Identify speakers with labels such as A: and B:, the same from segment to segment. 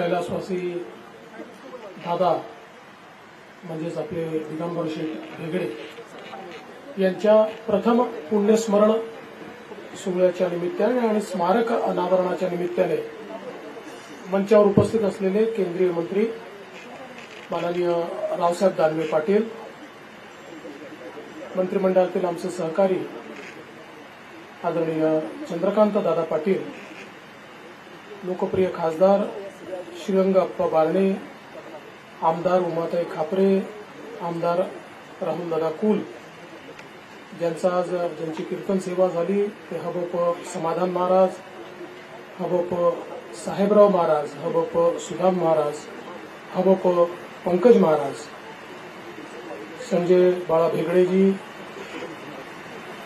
A: कैलासवासी दादा म्हणजेच आपले दिगंबर शेठ हेगडे यांच्या प्रथम पुण्यस्मरण सोहळ्याच्या निमित्ताने आणि स्मारक अनावरणाच्या निमित्ताने मंचावर उपस्थित असलेले केंद्रीय मंत्री माननीय रावसाहेब दानवे पाटील मंत्रिमंडळातील आमचे सहकारी आदरणीय चंद्रकांत दादा पाटील लोकप्रिय खासदार श्रीरंग अप्पा बारणे आमदार उमाताई खापरे आमदार राहुलदादा कुल ज्यांचा आज ज्यांची कीर्तन सेवा झाली ते हबप समाधान महाराज हबप साहेबराव महाराज हबप सुधाम महाराज हबप पंकज महाराज संजय बाळा भेगडेजी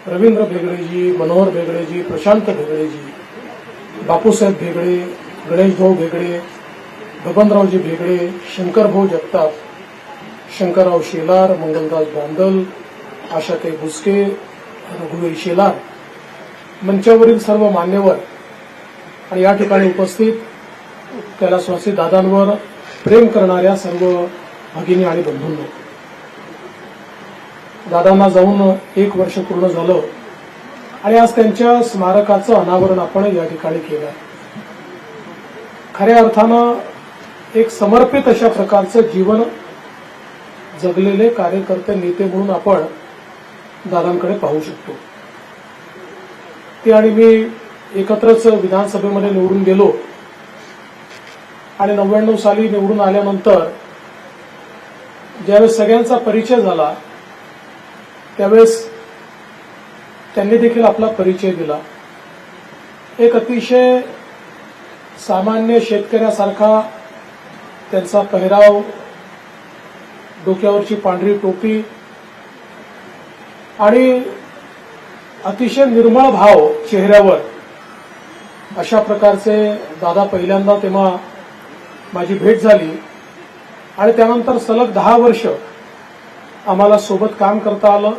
A: रवींद्र भेगडेजी मनोहर भेगडेजी प्रशांत भेगडेजी बापूसाहेब भेगडे गणेशभाऊ भेगडे बबनरावजी भेगडे शंकरभाऊ जगताप शंकरराव शेलार मंगलदास बांदल आशाताई बुसके रघुवीर शेलार. मंचावरील सर्व मान्यवर आणि या ठिकाणी उपस्थित कैलासवासी दादांवर प्रेम करणाऱ्या सर्व भगिनी आणि बंधूंना दादांना जाऊन एक वर्ष पूर्ण झालं आणि आज त्यांच्या स्मारकाचं अनावरण आपण या ठिकाणी केलं खऱ्या अर्थानं एक समर्पित अशा प्रकारचं जीवन जगलेले कार्यकर्ते नेते म्हणून आपण दादांकडे पाहू शकतो. ते आणि मी एकत्रच विधानसभेमध्ये निवडून गेलो आणि नव्याण्णव साली निवडून आल्यानंतर ज्यावेळेस सगळ्यांचा परिचय झाला त्यावेळेस त्यांनी देखील आपला परिचय दिला. एक अतिशय सामान्य शेतकऱ्यासारखा त्यांचा पहिराव डोक्यावरची पांढरी टोपी आणि अतिशय निर्मळ भाव चेहऱ्यावर अशा प्रकारचे दादा पहिल्यांदा तेव्हा माझी भेट झाली आणि त्यानंतर सलग दहा वर्ष आम्हाला सोबत काम करता आलं.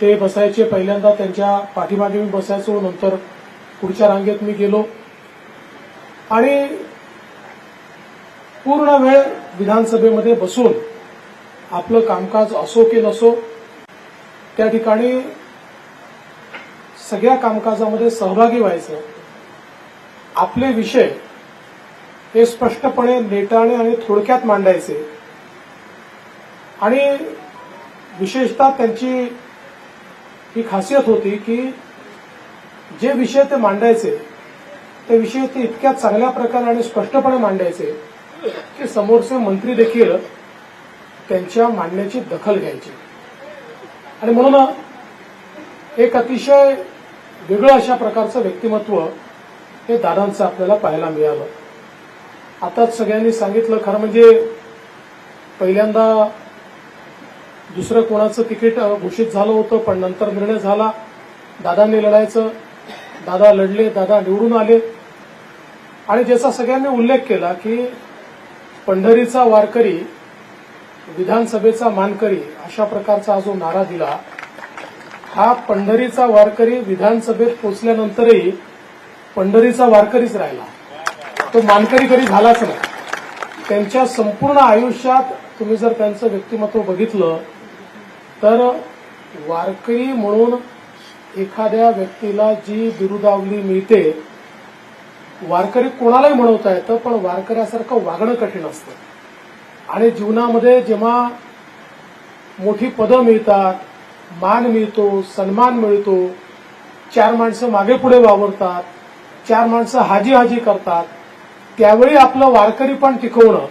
A: ते बसायचे पहिल्यांदा त्यांच्या पाठीमागे मी बसायचो नंतर पुढच्या रांगेत मी गेलो. आणि पूर्ण वेळ विधानसभेमध्ये बसून आपलं कामकाज असो की नसो त्या ठिकाणी सगळ्या कामकाजामध्ये सहभागी व्हायचं. आपले विषय हे स्पष्टपणे नेटाने आणि थोडक्यात मांडायचे. आणि विशेषतः त्यांची ही खासियत होती की जे विषय ते मांडायचे ते विषय ते इतक्या चांगल्या प्रकारे आणि स्पष्टपणे मांडायचे की समोरचे मंत्री देखील त्यांच्या मांडण्याची दखल घ्यायची. आणि म्हणून एक अतिशय वेगळं अशा प्रकारचं व्यक्तिमत्व हे दादांचं आपल्याला पाहायला मिळालं. आताच सगळ्यांनी सांगितलं खरं म्हणजे पहिल्यांदा दुसरं कोणाचं तिकीट घोषित झालं होतं पण नंतर निर्णय झाला. दादांनी लढायचं. दादा लढले दादा निवडून आले. आणि ज्याचा सगळ्यांनी उल्लेख केला की पंढरीचा वारकरी विधानसभेचा मानकरी अशा प्रकारचा जो नारा दिला. हा पंढरीचा वारकरी विधानसभेत पोचल्यानंतरही पंढरीचा वारकरीच राहिला. तो मानकरी कधी झालाच नाही. त्यांच्या संपूर्ण आयुष्यात तुम्ही जर त्यांचं व्यक्तिमत्व बघितलं तर वारकरी म्हणून एखाद्या व्यक्तीला जी बिरुदावली मिळते वारकरी कोणालाही म्हणवता येतं पण वारकऱ्यासारखं वागणं कठीण असतं. आणि जीवनामध्ये जेव्हा मोठी पदं मिळतात मान मिळतो सन्मान मिळतो चार माणसं मागे पुढे वावरतात चार माणसं हाजी हाजी करतात त्यावेळी आपलं वारकरी पण टिकवणं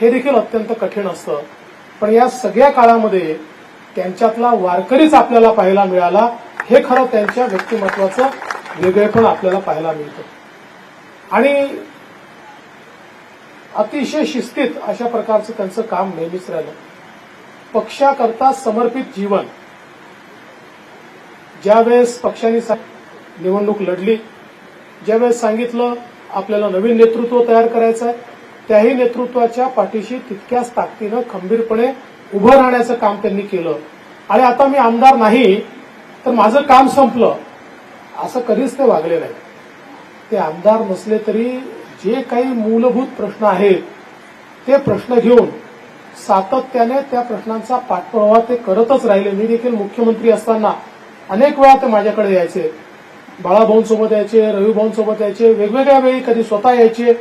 A: हे देखील अत्यंत कठीण असतं. पण या सगळ्या काळामध्ये त्यांच्यातला वारकरीच आपल्याला पाहायला मिळाला हे खरं त्यांच्या व्यक्तिमत्वाचं वेगळेपण आपल्याला पाहायला मिळतं. आणि अतिशय शिस्तीत अशा प्रकारचं त्यांचं काम नेहमीच राहिलं. पक्षाकरता समर्पित जीवन. ज्यावेळेस पक्षाने निवडणूक लढली ज्यावेळेस सांगितलं आपल्याला नवीन नेतृत्व तयार करायचं आहे त्याही नेतृत्वाच्या पाठीशी तितक्याच ताकदीनं खंबीरपणे उभं राहण्याचं काम त्यांनी केलं. आणि आता मी आमदार नाही तर माझं काम संपलं. असं कधीच ते वागले नाही. ते आमदार नसले तरी जे काही मूलभूत प्रश्न आहेत ते प्रश्न घेऊन सातत्याने त्या प्रश्नांचा पाठपुरावा ते करतच राहिले. मी देखील मुख्यमंत्री असताना अनेक वेळा ते माझ्याकडे यायचे. बाळाभाऊंसोबत यायचे रविभाऊंसोबत यायचे वेगवेगळ्या वेळी कधी स्वतः यायचे.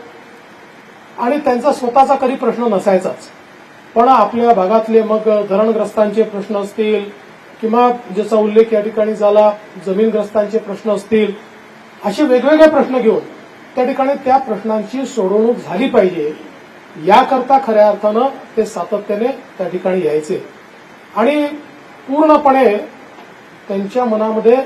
A: आणि त्यांचा स्वतःचा कधी प्रश्न नसायचाच. पण आपल्या भागातले मग धरणग्रस्तांचे प्रश्न असतील किंवा ज्याचा उल्लेख या ठिकाणी झाला जमीनग्रस्तांचे प्रश्न असतील असे वेगवेगळे प्रश्न घेऊन त्या ठिकाणी त्या प्रश्नांची सोडवणूक झाली पाहिजे. याकरता खऱ्या अर्थानं ते सातत्याने त्या ठिकाणी यायचे. आणि पूर्णपणे त्यांच्या मनामध्ये